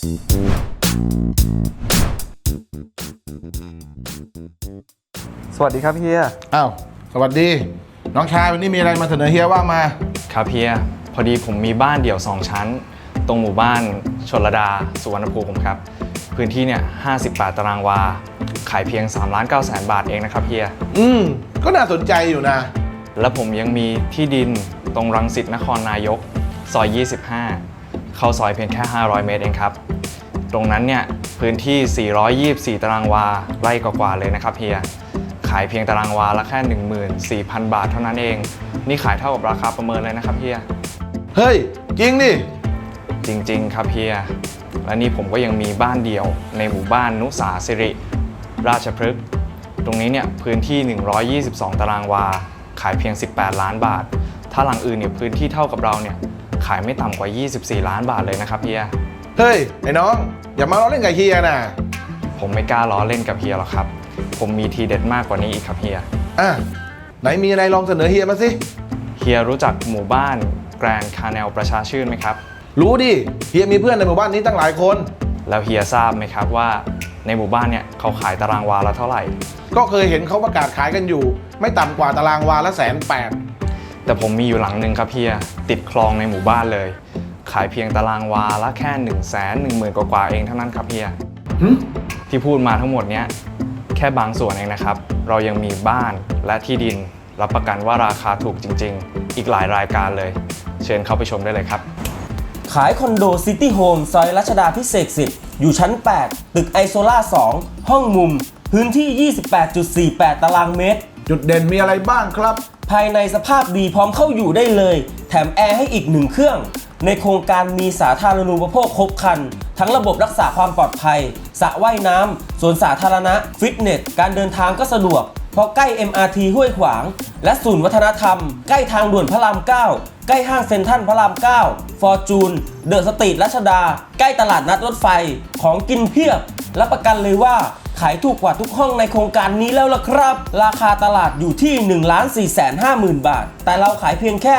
สวัสดีครับเฮีย อ้าวสวัสดี น้องชายวันนี้มีอะไรมาเสนอเฮียว่ามา ครับเฮีย พอดีผมมีบ้านเดี่ยว2ชั้น ตรงหมู่บ้านชลดา สุวรรณภูมิครับ พื้นที่เนี่ย58ตารางวา ขายเพียง3ล้าน9แสนบาทเองนะครับเฮีย อืม ก็น่าสนใจอยู่นะ และผมยังมีที่ดินตรงรังสิตนครนายก ซอย 25 เข้าซอยเพียงแค่ 500 เมตรเองครับ ตรงนั้นเนี่ยพื้นที่ 424 ตารางวาไร่กว่าๆเลยนะครับเฮีย ขายเพียงตารางวาละแค่ 14,000 บาทเท่านั้นเอง นี่ขายเท่ากับราคาประเมินเลยนะครับเฮีย เฮ้ย จริงดิจริงๆ ครับเฮีย และนี่ผมก็ยังมีบ้านเดี่ยวในหมู่บ้านนุสาสิริ ราชพฤกษ์ ตรงนี้เนี่ยพื้นที่ 122 ตารางวา ขายเพียง 18 ล้านบาท ถ้าหลังอื่นเนี่ยพื้นที่เท่ากับเราเนี่ย ขายไม่ต่ำกว่า 24 ล้านบาทเลยนะครับเฮีย เฮ้ย ไอ้น้อง อย่ามาล้อเล่นกับเฮียนะผมไม่กล้าล้อเล่นกับเฮียหรอกครับ ผมมีทีเด็ดมากกว่านี้อีกครับเฮีย อะไหนมีอะไรลองเสนอเฮียมาสิ เฮียรู้จักหมู่บ้านแกรนคาแนลประชาชื่นไหมครับ รู้ดิ เฮียมีเพื่อนในหมู่บ้านนี้ตั้งหลายคน แล้วเฮียทราบไหมครับว่าในหมู่บ้านเนี่ยเขาขายตารางวาละเท่าไหร่ ก็เคยเห็นเขาประกาศขายกันอยู่ ไม่ต่ำกว่าตารางวาละแสนแปด แต่ผมมีอยู่หลังหนึ่งครับเฮียติดคลองในหมู่บ้านเลย ขายเพียงตารางวาละแค่1นึ่งแสนหนึ่งหมื่นกว่าๆเองเท่านั้นครับเฮียที่พูดมาทั้งหมดเนี้ยแค่บางส่วนเองนะครับ เรายังมีบ้านและที่ดิน รับประกันว่าราคาถูกจริง ๆ อีกหลายรายการเลย เชิญเข้าไปชมได้เลยครับ ขายคอนโดซิตี้โฮมซอยรัชดาพิเศษ10 อยู่ชั้น 8 ตึกไอโซล่า 2 ห้องมุม พื้นที่ 28.48 ตารางเมตร จุดเด่นมีอะไรบ้างครับ ภายในสภาพดีพร้อมเข้าอยู่ได้เลย แถมแอร์ให้อีกหนึ่งเครื่อง ในโครงการมีสาธารณูปโภคครบครัน ทั้งระบบรักษาความปลอดภัยสระว่ายน้ำสวนสาธารณะ ฟิตเนส การเดินทางก็สะดวก เพราะใกล้ MRT ห้วยขวาง และศูนย์วัฒนธรรม ใกล้ทางด่วนพระราม 9 ใกล้ห้างเซ็นทรัลพระราม 9 ฟอร์จูน เดอะสตรีทรัชดา ใกล้ตลาดนัดรถไฟ ของกินเพียบรับประกันเลยว่า ขายถูกกว่าทุกห้องในโครงการนี้แล้วล่ะครับ ราคาตลาดอยู่ที่ 1 4 5 0 0 0 0บาท แต่เราขายเพียงแค่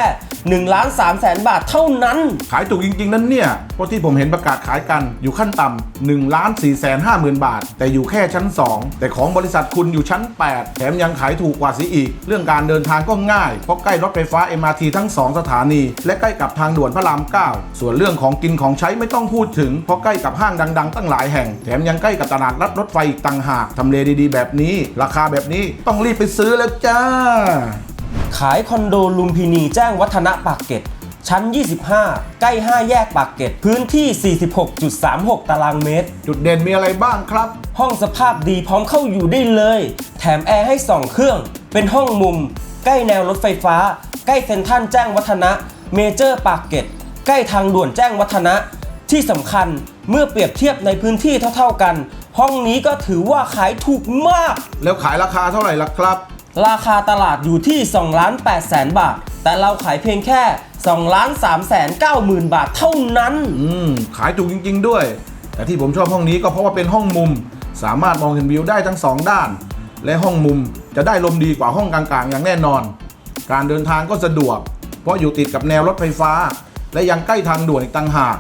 1 3 0 0 0 0 บาทเท่านั้น ขายถูกจริง ๆ นั่นเนี่ย เพราะที่ผมเห็นประกาศขายกันอยู่ขั้นต่ำ1ล้าน4แสน5หมื่นบาท แต่อยู่แค่ชั้น 2 แต่ของบริษัทคุณอยู่ชั้น 8 แถมยังขายถูกกว่าสิอีก เรื่องการเดินทางก็ง่าย เพราะใกล้รถไฟฟ้า MRT ทั้ง 2 สถานี และใกล้กับทางด่วนพระราม 9 ส่วนเรื่องของกินของใช้ไม่ต้องพูดถึง เพราะใกล้กับห้างดัง ๆ ตั้งหลายแห่ง แถมยังใกล้กับตลาดนัดรถไฟอีกต่างหากทำเลดีๆ แบบนี้ ราคาแบบนี้ต้องรีบไปซื้อแล้วจ้า ขายคอนโดลุมพินีแจ้งวัฒนะปากเกร็ดชั้น 25 ใกล้ 5 แยกปากเกร็ดพื้นที่ 46.36 ตารางเมตร จุดเด่นมีอะไรบ้างครับ ห้องสภาพดีพร้อมเข้าอยู่ได้เลย แถมแอร์ให้ 2 เครื่อง เป็นห้องมุม ใกล้แนวรถไฟฟ้า ใกล้เซ็นทรัลแจ้งวัฒนะ เมเจอร์ปากเกร็ดใกล้ทางด่วนแจ้งวัฒนะ ที่สำคัญเมื่อเปรียบเทียบในพื้นที่เท่า ๆกัน ห้องนี้ก็ถือว่าขายถูกมาก แล้วขายราคาเท่าไหร่ล่ะครับ ราคาตลาดอยู่ที่2ล้าน8แสนบาท แต่เราขายเพียงแค่2ล้าน3แสน9หมื่นบาทเท่านั้น อืม ขายถูกจริง ๆ ด้วย แต่ที่ผมชอบห้องนี้ก็เพราะว่าเป็นห้องมุม สามารถมองเห็นวิวได้ทั้งสองด้าน และห้องมุมจะได้ลมดีกว่าห้องกลางๆ อย่างแน่นอน การเดินทางก็สะดวก เพราะอยู่ติดกับแนวรถไฟฟ้า และยังใกล้ทางด่วนอีกต่างหาก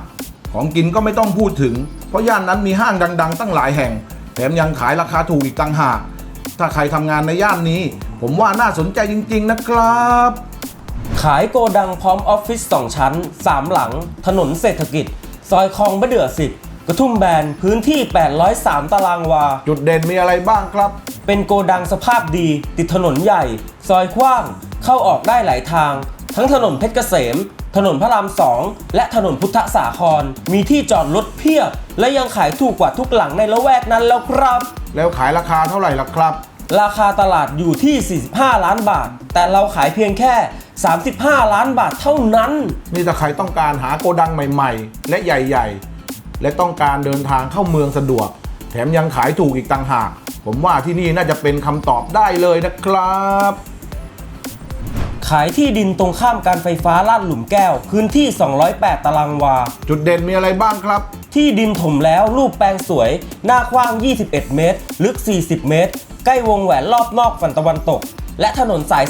ของกินก็ไม่ต้องพูดถึง เพราะย่านนั้นมีห้างดัง ๆ ตั้งหลายแห่ง แถมยังขายราคาถูกอีกต่างหาก ถ้าใครทำงานในย่านนี้ ผมว่าน่าสนใจจริง ๆ นะครับ ขายโกดังพร้อมออฟฟิศ2ชั้น 3 หลัง ถนนเศรษฐกิจ ซอยคลองมะเดื่อ10 กระทุ่มแบนพื้นที่ 803 ตารางวา จุดเด่นมีอะไรบ้างครับ เป็นโกดังสภาพดี ติดถนนใหญ่ ซอยกว้าง เข้าออกได้หลายทาง ทั้งถนนเพชรเกษม ถนนพระรามสองและถนนพุทธสาคร มีที่จอดรถเพียบ และยังขายถูกกว่าทุกหลังในละแวกนั้นแล้วครับ แล้วขายราคาเท่าไหร่ล่ะครับ ราคาตลาดอยู่ที่ 45 ล้านบาท แต่เราขายเพียงแค่ 35 ล้านบาทเท่านั้น นี่ถ้าใครต้องการหาโกดังใหม่ ๆ และใหญ่ ๆ และต้องการเดินทางเข้าเมืองสะดวก แถมยังขายถูกอีกต่างหาก ผมว่าที่นี่น่าจะเป็นคำตอบได้เลยนะครับ ขายที่ดินตรงข้ามการไฟฟ้าลาดหลุมแก้ว พื้นที่ 208 ตารางวา จุดเด่นมีอะไรบ้างครับ ที่ดินถมแล้วรูปแปลงสวย หน้ากว้าง 21 เมตร ลึก 40 เมตร ใกล้วงแหวนรอบนอกฝั่งตะวันตก และถนนสาย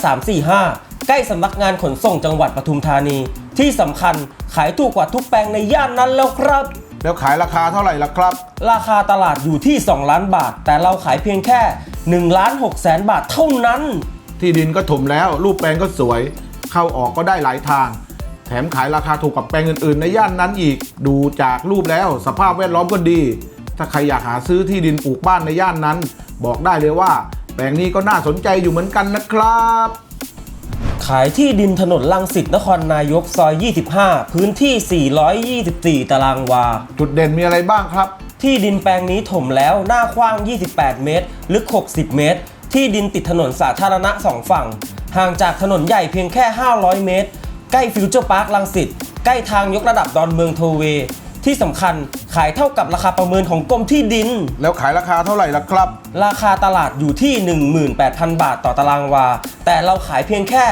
345 ใกล้สำนักงานขนส่งจังหวัดปทุมธานี ที่สำคัญขายถูกกว่าทุกแปลงในย่านนั้นแล้วครับ แล้วขายราคาเท่าไหร่ล่ะครับ ราคาตลาดอยู่ที่ 2 ล้านบาท แต่เราขายเพียงแค่1ล้าน6แสนบาทเท่านั้น ที่ดินก็ถมแล้ว รูปแปลงก็สวย เข้าออกก็ได้หลายทาง แถมขายราคาถูกกับแปลงอื่นๆ ในย่านนั้นอีก ดูจากรูปแล้วสภาพแวดล้อมก็ดี ถ้าใครอยากหาซื้อที่ดินปลูกบ้านในย่านนั้น บอกได้เลยว่า แปลงนี้ก็น่าสนใจอยู่เหมือนกันนะครับ ขายที่ดินถนนลังสิตนครนายกซอย 25 พื้นที่ 424 ตารางวา จุดเด่นมีอะไรบ้างครับ ที่ดินแปลงนี้ถมแล้วหน้ากว้าง 28 เมตร ลึก 60 เมตร ที่ดินติดถนนสาธารณะสองฝั่ง ห่างจากถนนใหญ่เพียงแค่ 500 เมตร ใกล้ฟิวเจอร์พาร์คลังสิตใกล้ทางยกระดับดอนเมืองโทเวย์ที่สำคัญขายเท่ากับราคาประเมินของกรมที่ดิน แล้วขายราคาเท่าไหร่ล่ะครับ ราคาตลาดอยู่ที่ 18,000 บาทต่อตารางวา แต่เราขายเพียงแค่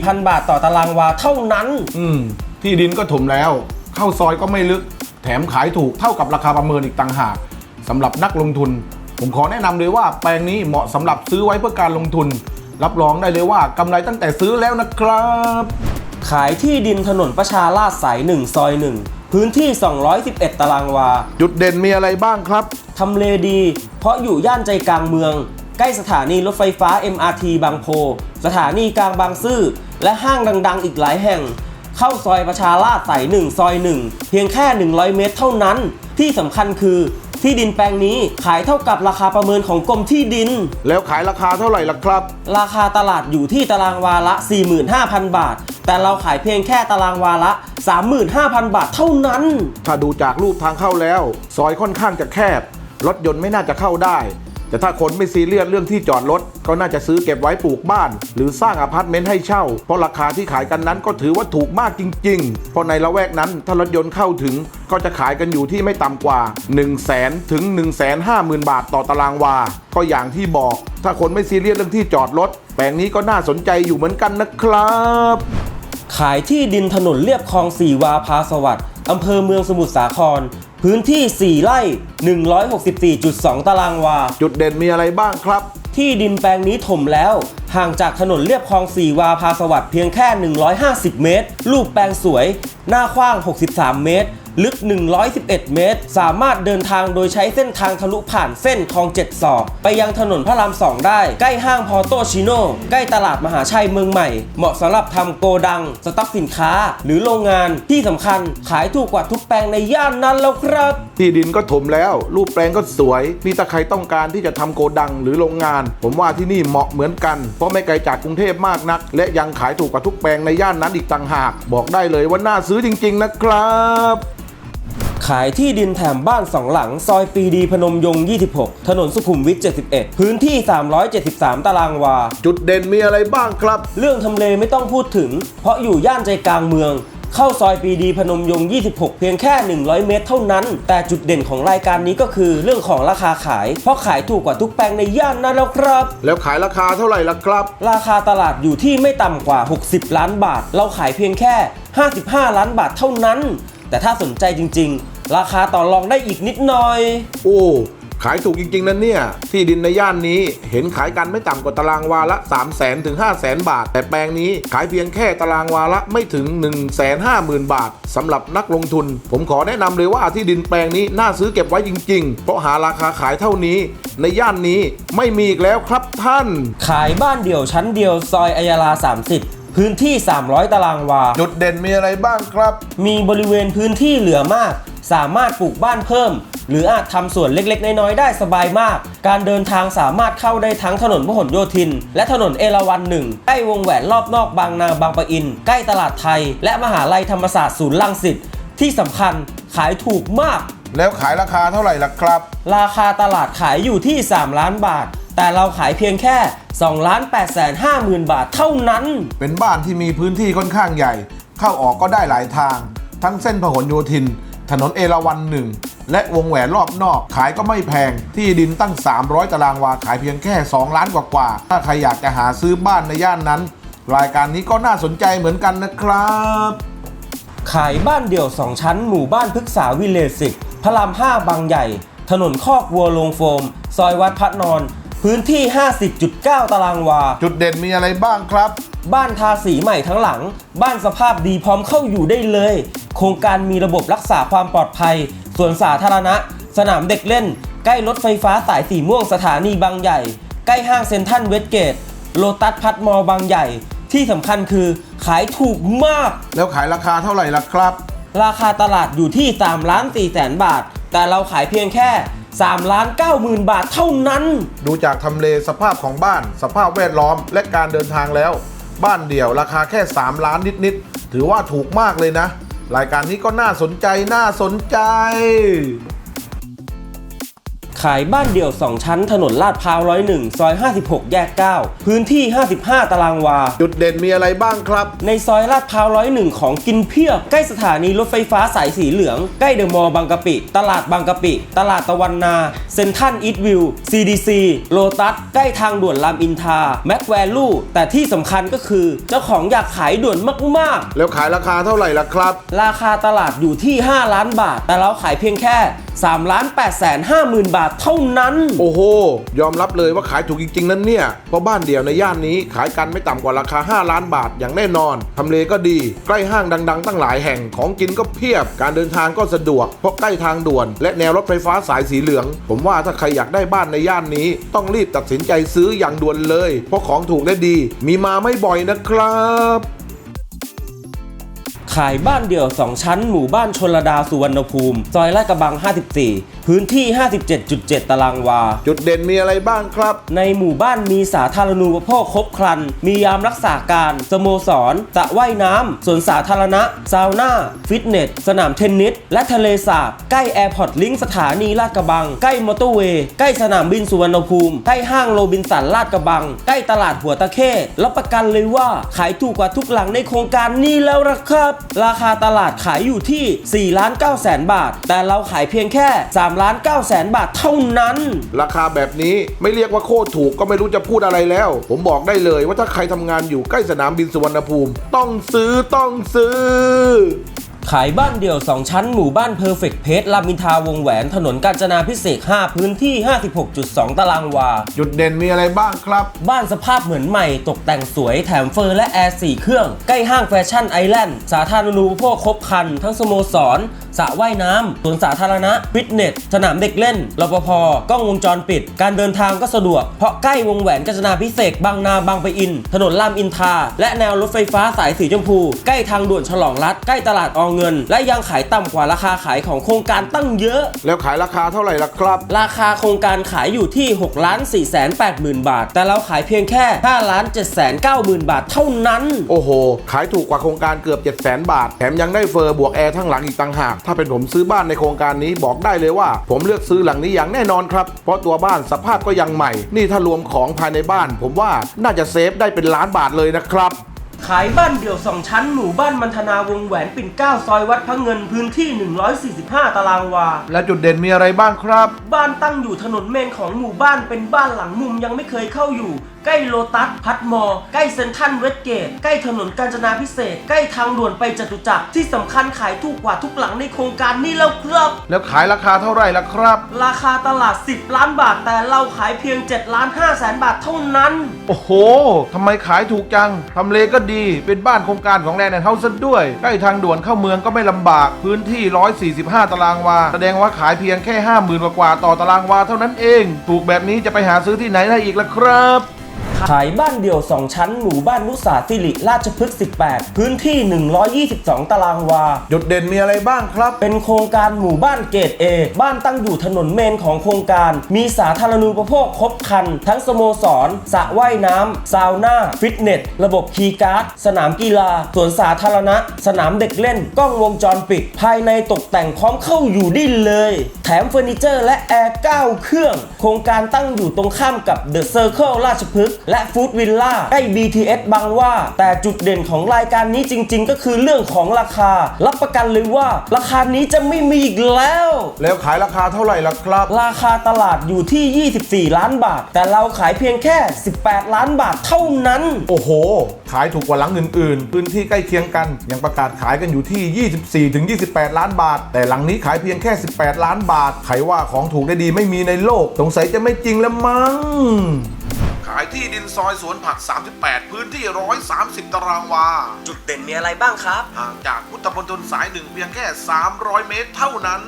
14,000 บาทต่อตารางวาเท่านั้น อืม ที่ดินก็ถมแล้ว เข้าซอยก็ไม่ลึก แถมขายถูกเท่ากับราคาประเมินอีกต่างหากสำหรับนักลงทุน ผมขอแนะนำเลยว่าแปลงนี้เหมาะสำหรับซื้อไว้เพื่อการลงทุน รับรองได้เลยว่ากำไรตั้งแต่ซื้อแล้วนะครับ ขายที่ดินถนนประชาราษฎร์สาย1ซอย1พื้นที่ 211 ตารางวา จุดเด่นมีอะไรบ้างครับ ทำเลดี เพราะอยู่ย่านใจกลางเมือง ใกล้สถานีรถไฟฟ้า MRT บางโพ สถานีกลางบางซื่อ และห้างดัง ๆ อีกหลายแห่ง เข้าซอยประชาราษฎร์สาย1ซอย 1 เพียงแค่ 100 เมตรเท่านั้น ที่สำคัญคือ ที่ดินแปลงนี้ขายเท่ากับราคาประเมินของกรมที่ดิน แล้วขายราคาเท่าไหร่ล่ะครับ ราคาตลาดอยู่ที่ตารางวาละ 45,000 บาท แต่เราขายเพียงแค่ตารางวาละ 35,000 บาทเท่านั้น ถ้าดูจากรูปทางเข้าแล้ว ซอยค่อนข้างจะแคบ รถยนต์ไม่น่าจะเข้าได้ แต่ถ้าคนไม่ซีเรียสเรื่องที่จอดรถก็น่าจะซื้อเก็บไว้ปลูกบ้าน หรือสร้างอพาร์ตเมนต์ให้เช่า เพราะราคาที่ขายกันนั้นก็ถือว่าถูกมากจริง ๆ เพราะในละแวกนั้นถ้ารถยนต์เข้าถึงก็จะขายกันอยู่ที่ไม่ต่ำกว่า 1 0 0 0 0แสนถึง 1 5 0 0 0 0 บาทต่อตารางวา ก็อย่างที่บอก ถ้าคนไม่ซีเรียสเรื่องที่จอดรถแปลงนี้ก็น่าสนใจอยู่เหมือนกันนะครับขายที่ดินถนนเรียบคลองสี่วาพาสวัสดิ์อำเภอเมืองสมุทรสาคร พื้นที่ 4 ไร่ 164.2 ตารางวา จุดเด่นมีอะไรบ้างครับ ที่ดินแปลงนี้ถมแล้ว ห่างจากถนนเรียบคลองสี่วาพาสวัสดิ์เพียงแค่ 150 เมตร รูปแปลงสวย หน้ากว้าง 63 เมตร ลึก 111 เมตร สามารถเดินทางโดยใช้เส้นทางทะลุผ่านเส้นคลองเจ็ดศอก ไปยังถนนพระรามสองได้ ใกล้ห้างพอโตชิโน่ใกล้ตลาดมหาชัยเมืองใหม่ เหมาะสำหรับทำโกดัง สต็อกสินค้า หรือโรงงานที่สำคัญขายถูกกว่าทุกแปลงในย่านนั้นแล้วครับ ที่ดินก็ถมแล้ว รูปแปลงก็สวย นี่ถ้าใครต้องการที่จะทำโกดังหรือโรงงาน ผมว่าที่นี่เหมาะเหมือนกัน เพราะไม่ไกลจากกรุงเทพมากนัก และยังขายถูกกว่าทุกแปลงในย่านนั้นอีกต่างหาก บอกได้เลยว่าน่าซื้อจริง ๆ นะครับ ขายที่ดินแถมบ้านสองหลัง ซอยปรีดีพนมยงค์26 ถนนสุขุมวิท 71 พื้นที่ 373 ตารางวา จุดเด่นมีอะไรบ้างครับ เรื่องทำเลไม่ต้องพูดถึง เพราะอยู่ย่านใจกลางเมือง เข้าซอยปรีดีพนมยงค์26 เพียงแค่ 100 เมตรเท่านั้น แต่จุดเด่นของรายการนี้ก็คือเรื่องของราคาขาย เพราะขายถูกกว่าทุกแปลงในย่านนั้นแล้วครับ แล้วขายราคาเท่าไหร่ล่ะครับ ราคาตลาดอยู่ที่ไม่ต่ำกว่า 60 ล้านบาท เราขายเพียงแค่ 55 ล้านบาทเท่านั้น แต่ถ้าสนใจจริง ๆ ราคาต่อรองได้อีกนิดหน่อย โอ้ ขายถูกจริง ๆนะเนี่ย ที่ดินในย่านนี้เห็นขายกันไม่ต่ำกว่าตารางวาละ 3 0 0 0 0 0 ถึง5 0 0 0 0 0 บาท แต่แปลงนี้ขายเพียงแค่ตารางวาละไม่ถึง 1 5 0 0 0 0 บาทสำหรับนักลงทุน ผมขอแนะนำเลยว่าที่ดินแปลงนี้น่าซื้อเก็บไว้จริง ๆ เพราะหาราคาขายเท่านี้ ในย่านนี้ไม่มีอีกแล้วครับท่าน ขายบ้านเดี่ยวชั้นเดียวซอยอัยาลา 30 พื้นที่ 300 ตารางวา จุดเด่นมีอะไรบ้างครับ มีบริเวณพื้นที่เหลือมาก สามารถปลูกบ้านเพิ่ม หรืออาจทำสวนเล็กๆ น้อยๆ ได้สบายมาก การเดินทางสามารถเข้าได้ทั้งถนนพหลโยธิน และถนนเอราวัณหนึ่งใกล้วงแหวนรอบนอกบางนาบางปะอิน ใกล้ตลาดไทย และมหาลัยธรรมศาสตร์ศูนย์ลังสิตที่สำคัญขายถูกมาก แล้วขายราคาเท่าไหร่ล่ะครับ ราคาตลาดขายอยู่ที่ 3 ล้านบาท แต่เราขายเพียงแค่2ล้าน8แสน5หมื่นบาทเท่านั้น เป็นบ้านที่มีพื้นที่ค่อนข้างใหญ่ เข้าออกก็ได้หลายทาง ทั้งเส้นพหลโยธิน ถนนเอราวัณหนึ่งและวงแหวนรอบนอกขายก็ไม่แพง ที่ดินตั้ง 300 ตารางวาขายเพียงแค่ 2 ล้านกว่าๆถ้าใครอยากจะหาซื้อบ้านในย่านนั้น รายการนี้ก็น่าสนใจเหมือนกันนะครับ ขายบ้านเดี่ยว 2 ชั้นหมู่บ้านพฤกษาวิเลศสิก พระราม 5 บางใหญ่ ถนนคอกวัวโลงโฟม ซอยวัดพระนอน พื้นที่ 50.9 ตารางวา จุดเด่นมีอะไรบ้างครับ บ้านทาสีใหม่ทั้งหลัง บ้านสภาพดีพร้อมเข้าอยู่ได้เลย โครงการมีระบบรักษาความปลอดภัย สวนสาธารณะ สนามเด็กเล่น ใกล้รถไฟฟ้าสายสีม่วงสถานีบางใหญ่ ใกล้ห้างเซ็นทรัลเวสเกต โลตัสพัทมอลล์บางใหญ่ ที่สำคัญคือขายถูกมาก แล้วขายราคาเท่าไหร่ล่ะครับ ราคาตลาดอยู่ที่3ล้าน4แสนบาท แต่เราขายเพียงแค่ 3ล้าน9หมื่นบาทเท่านั้น ดูจากทำเลสภาพของบ้าน สภาพแวดล้อมและการเดินทางแล้ว บ้านเดี่ยวราคาแค่ 3 ล้านนิด ๆ ถือว่าถูกมากเลยนะ รายการนี้ก็น่าสนใจน่าสนใจ ขายบ้านเดี่ยว 2 ชั้นถนนลาดพร้าวร้อยหนึ่งซอย 56 แยก 9 พื้นที่ 55 ตารางวา จุดเด่นมีอะไรบ้างครับ ในซอยลาดพร้าวร้อยหนึ่งของกินเพียบ ใกล้สถานีรถไฟฟ้าสายสีเหลือง ใกล้เดอะมอลล์บางกะปิ ตลาดบางกะปิ ตลาดตะวันนา เซ็นทรัลอีทวิว CDC โลตัส ใกล้ทางด่วนรามอินทราแม็กแวลูแต่ที่สำคัญก็คือ เจ้าของอยากขายด่วนมากๆแล้วขายราคาเท่าไหร่ล่ะครับราคาตลาดอยู่ที่ 5 ล้านบาท แต่เราขายเพียงแค่ 3ล้าน8แสน5หมื่นบาทเท่านั้น โอ้โห ยอมรับเลยว่าขายถูกจริง ๆ นั่นเนี่ย เพราะบ้านเดียวในย่านนี้ขายกันไม่ต่ำกว่าราคา 5 ล้านบาทอย่างแน่นอน ทำเลก็ดี ใกล้ห้างดัง ๆ ตั้งหลายแห่ง ของกินก็เพียบ การเดินทางก็สะดวก เพราะใกล้ทางด่วน และแนวรถไฟฟ้าสายสีเหลือง ผมว่าถ้าใครอยากได้บ้านในย่านนี้ ต้องรีบตัดสินใจซื้ออย่างด่วนเลย เพราะของถูกและดี มีมาไม่บ่อยนะครับ ขายบ้านเดี่ยว 2 ชั้นหมู่บ้านชนระดาสุวรรณภูมิ ซอยลาดกระบัง 54 พื้นที่ 57.7 ตารางวา จุดเด่นมีอะไรบ้างครับ ในหมู่บ้านมีสาธารณูปโภคครบครัน มียามรักษาการ สโมสรสระว่ายน้ำสวนสาธารณะ ซาวน่า ฟิตเนส สนามเทนนิส และทะเลสาบ ใกล้แอร์พอร์ตลิงก์สถานีลาดกระบัง ใกล้มอเตอร์เวย์ ใกล้สนามบินสุวรรณภูมิ ใกล้ห้างโรบินสันลาดกระบัง ใกล้ตลาดหัวตะเข้รับประกันเลยว่าขายถูกกว่าทุกหลังในโครงการนี้แล้วละครับ ราคาตลาดขายอยู่ที่4ล้าน9แสนบาท แต่เราขายเพียงแค่3ล้าน9แสนบาทเท่านั้น ราคาแบบนี้ไม่เรียกว่าโคตรถูกก็ไม่รู้จะพูดอะไรแล้ว ผมบอกได้เลยว่าถ้าใครทำงานอยู่ใกล้สนามบินสุวรรณภูมิ ต้องซื้อต้องซื้อ ขายบ้านเดี่ยว 2 ชั้นหมู่บ้านเพอร์เฟกเพจลามินทาวงแหวนถนนกาญจนาพิเศษก5พื้นที่ 56.2 ตารางวา จุดเด่นมีอะไรบ้างครับ บ้านสภาพเหมือนใหม่ตกแต่งสวยแถมเฟอร์และแอร์ 4 เครื่อง ใกล้ห้างแฟชั่นไอแลนด์ สาธารณูปโภคครบครัน ทั้งสโมสร สระว่ายน้ำสวนสาธารณะ ฟิตเนส สนามเด็กเล่น รปภ กล้องวงจรปิด การเดินทางก็สะดวก เพราะใกล้วงแหวนกาญจนาพิเศษกบางนาบางปะอิน ถนนรามอินทรา และแนวรถไฟฟ้าสายสีชมพู ใกล้ทางด่วนฉลองรัฐ ใกล้ตลาดอเงิน และยังขายต่ำกว่าราคาขายของโครงการตั้งเยอะ แล้วขายราคาเท่าไหร่ล่ะครับ ราคาโครงการขายอยู่ที่6ล้าน4แสน8หมื่นบาท แต่เราขายเพียงแค่5ล้าน7แสน9หมื่นบาทเท่านั้น โอ้โห ขายถูกกว่าโครงการเกือบ 7 0 0 0 0 0 บาท แถมยังได้เฟอร์บวกแอร์ทั้งหลังอีกต่างหากถ้าเป็นผมซื้อบ้านในโครงการนี้บอกได้เลยว่า ผมเลือกซื้อหลังนี้อย่างแน่นอนครับ เพราะตัวบ้านสภาพก็ยังใหม่ นี่ถ้ารวมของภายในบ้าน ผมว่าน่าจะเซฟได้เป็นล้านบาทเลยนะครับขายบ้านเดี่ยว 2 ชั้นหมู่บ้านมันธนาวงแหวนปิ่นเกล้าซอยวัดพระเงินพื้นที่ 145 ตารางวา และจุดเด่นมีอะไรบ้างครับ บ้านตั้งอยู่ถนนเมนของหมู่บ้านเป็นบ้านหลังมุมยังไม่เคยเข้าอยู่ ใกล้โลตัสพัทมอ ใกล้เซ็นทรัลเวสเกต ใกล้ถนนกาญจนาพิเศษกใกล้ทางด่วนไปจตุจักร ที่สำคัญขายถูกกว่าทุกหลังในโครงการนี้แล้วครับ แล้วขายราคาเท่าไหร่ล่ะครับ ราคาตลาด 10 ล้านบาท แต่เราขายเพียง7ล้าน5แสนบาทเท่านั้น โอ้โห ทำไมขายถูกจัง ทำเลก็ดี เป็นบ้านโครงการของแลนด์เฮาส์ด้วย ใกล้ทางด่วนเข้าเมืองก็ไม่ลำบาก พื้นที่ 145 ตารางวา แสดงว่าขายเพียงแค่ 50,000กว่าๆต่อตารางวาเท่านั้นเอง ถูกแบบนี้จะไปหาซื้อที่ไหนได้อีกล่ะครับ ขายบ้านเดี่ยว 2 ชั้นหมู่บ้านนุสาสิริราชพฤกษ์18 พื้นที่ 122 ตารางวา จุดเด่นมีอะไรบ้างครับ เป็นโครงการหมู่บ้านเกรด A บ้านตั้งอยู่ถนนเมนของโครงการ มีสาธารณูปโภคครบครัน ทั้งสโมสรสระว่ายน้ำซาวน่า ฟิตเนส ระบบคีย์การ์ด สนามกีฬา สวนสาธารณะ สนามเด็กเล่น กล้องวงจรปิด ภายในตกแต่งพร้อมเข้าอยู่ได้เลย แถมเฟอร์นิเจอร์และแอร์9เครื่อง โครงการตั้งอยู่ตรงข้ามกับเดอะเซอร์เคิลราชพฤกษ์และฟู้ดวิลล่าใกล้ BTS บางหว่า แต่จุดเด่นของรายการนี้จริง ๆ ก็คือเรื่องของราคา รับประกันเลยว่า ราคานี้จะไม่มีอีกแล้ว แล้วขายราคาเท่าไหร่ล่ะครับ ราคาตลาดอยู่ที่ 24 ล้านบาท แต่เราขายเพียงแค่ 18 ล้านบาทเท่านั้น โอ้โห ขายถูกกว่าหลังอื่น ๆ พื้นที่ใกล้เคียงกัน ยังประกาศขายกันอยู่ที่ 24-28 ล้านบาท แต่หลังนี้ขายเพียงแค่ 18 ล้านบาท ใครว่าของถูกได้ดีไม่มีในโลก สงสัยจะไม่จริงแล้วมั้งขายที่ดินซอยสวนผัก 38 พื้นที่ 130 ตารางวา จุดเด่นมีอะไรบ้างครับ ห่างจากพุทธมณฑลสายหนึ่งเพียงแค่ 300 เมตรเท่านั้น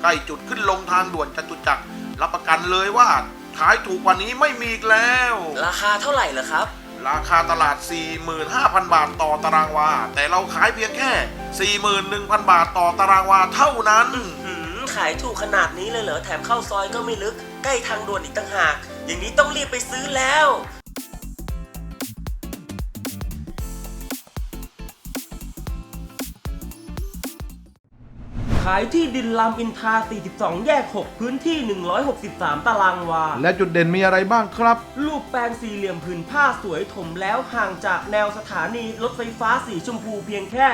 ใกล้จุดขึ้นลงทางด่วนจตุจักรรับประกันเลยว่าขายถูกกว่านี้ไม่มีอีกแล้ว ราคาเท่าไหร่เหรอครับ ราคาตลาด 45,000 บาทต่อตารางวา แต่เราขายเพียงแค่ 41,000 บาทต่อตารางวาเท่านั้น หืมขายถูกขนาดนี้เลยเหรอแถมเข้าซอยก็ไม่ลึก ใกล้ทางด่วนอีกต่างหาก อย่างนี้ต้องรีบไปซื้อแล้วายที่ดินลำอินทรา42 แยก 6 พื้นที่ 163 ตารางวา และจุดเด่นมีอะไรบ้างครับ รูปแปลงสี่เหลี่ยมผืนผ้าสวยถมแล้วห่างจากแนวสถานีรถไฟฟ้าสีชมพูเพียงแค่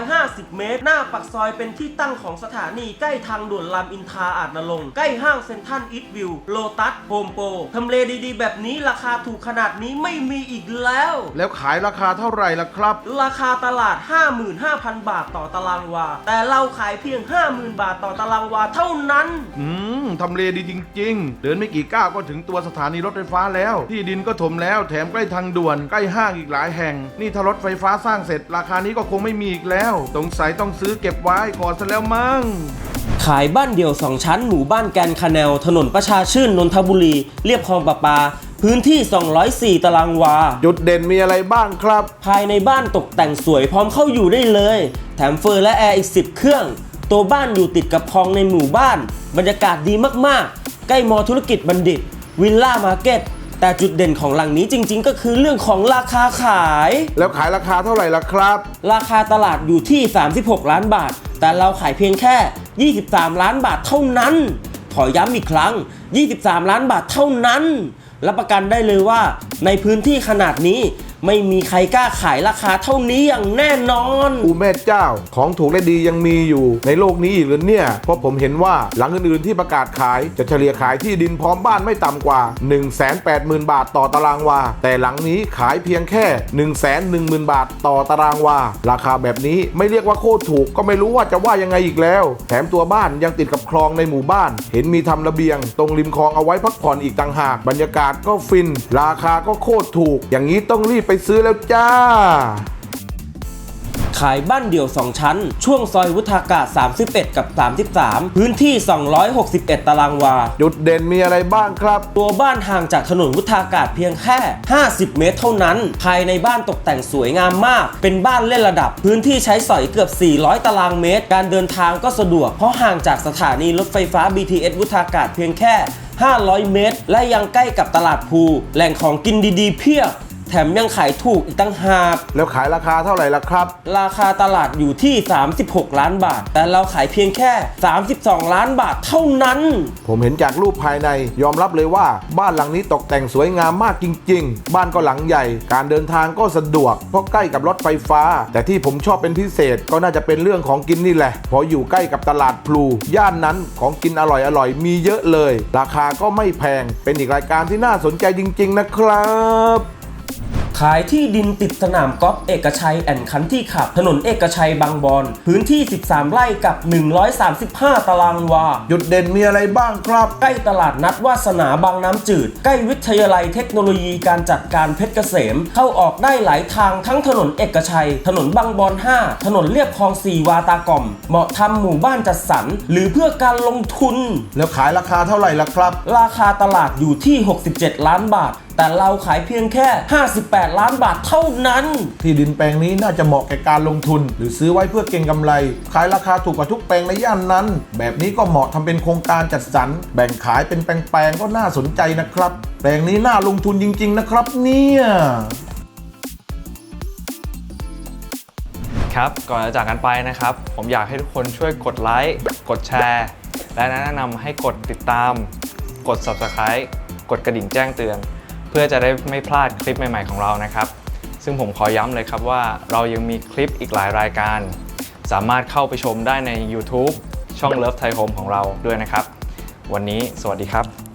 250 เมตร หน้าปักซอยเป็นที่ตั้งของสถานีใกล้ทางด่วนลำอินทราอาจนรงค์ใกล้ห้างเซ็นทรัลอีทวิวโลตัสโฮมโปรทำเลดีๆ แบบนี้ราคาถูกขนาดนี้ไม่มีอีกแล้ว แล้วขายราคาเท่าไหร่ล่ะครับ ราคาตลาด 55,000 บาทต่อตารางวา แต่เราขายเพียง50,000 บาทต่อตารางวาเท่านั้น อืมทำเลดีจริง ๆ เดินไม่กี่ก้าวก็ถึงตัวสถานีรถไฟฟ้าแล้ว ที่ดินก็ถมแล้วแถมใกล้ทางด่วนใกล้ห้างอีกหลายแห่ง นี่ถ้ารถไฟฟ้าสร้างเสร็จ ราคานี้ก็คงไม่มีอีกแล้วสงสัยต้องซื้อเก็บไว้ก่อนซะแล้วมั้ง ขายบ้านเดี่ยว 2 ชั้นหมู่บ้านแกนคาแนล ถนนประชาชื่นนนทบุรี เรียบคลองประปา พื้นที่ 204 ตารางวา จุดเด่นมีอะไรบ้างครับ ภายในบ้านตกแต่งสวยพร้อมเข้าอยู่ได้เลย แถมเฟอร์และแอร์อีก 10 เครื่อง ตัวบ้านอยู่ติดกับคลองในหมู่บ้าน บรรยากาศดีมากๆ ใกล้มอธุรกิจบัณฑิต วิลล่ามาร์เก็ต แต่จุดเด่นของหลังนี้จริง ๆ ก็คือเรื่องของราคาขาย แล้วขายราคาเท่าไหร่ล่ะครับ ราคาตลาดอยู่ที่ 36 ล้านบาท แต่เราขายเพียงแค่ 23 ล้านบาทเท่านั้น ขอย้ำอีกครั้ง 23 ล้านบาทเท่านั้น รับประกันได้เลยว่าในพื้นที่ขนาดนี้ ไม่มีใครกล้าขายราคาเท่านี้อย่างแน่นอน อูแม่เจ้าของถูกและดียังมีอยู่ในโลกนี้อีกหรือเนี่ย เพราะผมเห็นว่าหลังอื่นๆที่ประกาศขายจะเฉลี่ยขายที่ดินพร้อมบ้านไม่ต่ำกว่า 180,000 บาทต่อตารางวา แต่หลังนี้ขายเพียงแค่ 110,000 บาทต่อตารางวา ราคาแบบนี้ไม่เรียกว่าโคตรถูกก็ไม่รู้ว่าจะว่ายังไงอีกแล้ว แถมตัวบ้านยังติดกับคลองในหมู่บ้าน เห็นมีทำระเบียง ตรงริมคลองเอาไว้พักผ่อนอีกต่างหาก บรรยากาศก็ฟิน ราคาก็โคตรถูก อย่างนี้ต้องรีบไปซื้อแล้วจ้า ขายบ้านเดี่ยว 2 ชั้น ช่วงซอยวุฒากาศ 31 กับ 33 พื้นที่ 261 ตารางวา จุดเด่นมีอะไรบ้างครับ ตัวบ้านห่างจากถนนวุฒากาศเพียงแค่ 50 เมตรเท่านั้น ภายในบ้านตกแต่งสวยงามมาก เป็นบ้านเล่นระดับ พื้นที่ใช้สอยเกือบ 400 ตารางเมตร การเดินทางก็สะดวก เพราะห่างจากสถานีรถไฟฟ้า BTS วุฒากาศเพียงแค่500 เมตร และยังใกล้กับตลาดภู แหล่งของกินดีๆ เพียบ แถมยังขายถูกอีกตั้งหากแล้วขายราคาเท่าไหร่ล่ะครับ ราคาตลาดอยู่ที่ 36 ล้านบาท แต่เราขายเพียงแค่ 32 ล้านบาทเท่านั้น ผมเห็นจากรูปภายในยอมรับเลยว่า บ้านหลังนี้ตกแต่งสวยงามมากจริง ๆ บ้านก็หลังใหญ่ การเดินทางก็สะดวก เพราะใกล้กับรถไฟฟ้า แต่ที่ผมชอบเป็นพิเศษก็น่าจะเป็นเรื่องของกินนี่แหละเพราะอยู่ใกล้กับตลาดพลูย่านนั้นของกินอร่อยๆมีเยอะเลย ราคาก็ไม่แพงเป็นอีกรายการที่น่าสนใจจริง ๆ นะครับขายที่ดินติดสนามกอล์ฟเอกชัยแอนคันที่ขับ ถนนเอกชัยบางบอน พื้นที่ 13 ไร่กับ 135 ตารางวา จุดเด่นมีอะไรบ้างครับ ใกล้ตลาดนัดวาสนาบางน้ำจืด ใกล้วิทยาลัยเทคโนโลยีการจัดการเพชรเกษม เข้าออกได้หลายทางทั้งถนนเอกชัย ถนนบางบอน 5 ถนนเรียบคลอง 4 วาตากล่อม เหมาะทำหมู่บ้านจัดสรรหรือเพื่อการลงทุน แล้วขายราคาเท่าไหร่ล่ะครับ ราคาตลาดอยู่ที่ 67 ล้านบาทแต่เราขายเพียงแค่ 58 ล้านบาทเท่านั้น ที่ดินแปลงนี้น่าจะเหมาะแก่การลงทุน หรือซื้อไว้เพื่อเก็งกำไร ขายราคาถูกกว่าทุกแปลงในย่านนั้น แบบนี้ก็เหมาะทำเป็นโครงการจัดสรร แบ่งขายเป็นแปลงๆก็น่าสนใจนะครับ แปลงนี้น่าลงทุนจริง ๆ นะครับ เนี่ยครับ ก่อนจะจากกันไปนะครับ ผมอยากให้ทุกคนช่วยกดไลค์กดแชร์ และแนะนำให้กดติดตาม กด Subscribe กดกระดิ่งแจ้งเตือน เพื่อจะได้ไม่พลาดคลิปใหม่ๆของเรานะครับ ซึ่งผมขอย้ำเลยครับว่าเรายังมีคลิปอีกหลายรายการ สามารถเข้าไปชมได้ใน YouTube ช่อง Love Thai Home ของเราด้วยนะครับ วันนี้สวัสดีครับ